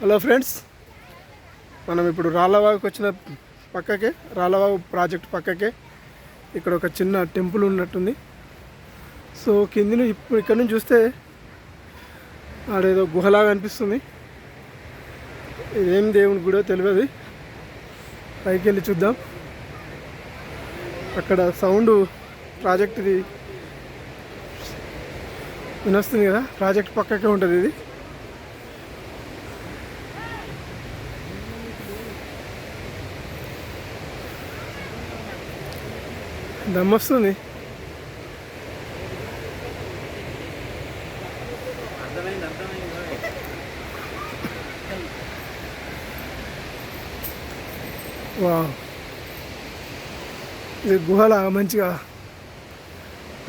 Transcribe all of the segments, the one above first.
Hello friends మనం ఇప్పుడు రాళ్ళవాగుకి వచ్చిన పక్కకే రాళ్ళవాగు ప్రాజెక్ట్ పక్కకే ఇక్కడ ఒక చిన్న టెంపుల్ ఉన్నట్టుంది. సో కిందిని ఇప్పుడు ఇక్కడ నుంచి చూస్తే ఆడేదో గుహలాగా అనిపిస్తుంది. ఇదేం దేవుని గుడో తెలియదు. పైకి వెళ్ళి చూద్దాం. అక్కడ సౌండ్ ప్రాజెక్ట్ది వినొస్తుంది కదా ప్రాజెక్ట్ పక్కకే ఉంటుంది ఇది. దమ్మొస్తుంది. వా ఇది గుహల మంచిగా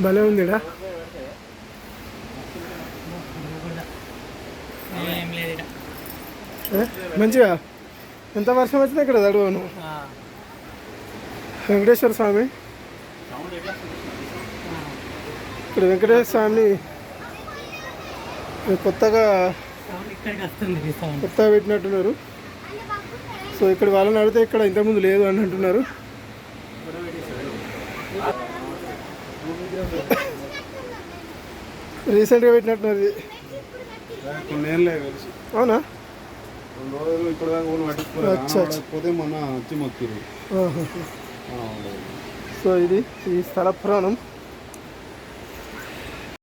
భలే ఉందిడా? మంచిగా? ఎంత వర్షం వచ్చినా ఇక్కడ తడవను. వెంకటేశ్వర స్వామి. ఇక్కడ వెంకటేశ్వర స్వామిని కొత్తగా కొత్తగా పెట్టినట్టున్నారు సో ఇక్కడ వాళ్ళని అడిగితే ఇక్కడ ఇంతకుముందు లేదు అని అంటున్నారు రీసెంట్గా పెట్టినట్టున్నారు ఇది. అవునా అచ్చా, అచ్చా. పోతే మొక్కిరు ఆహా. సో ఇది ఈ స్థల పురాణం.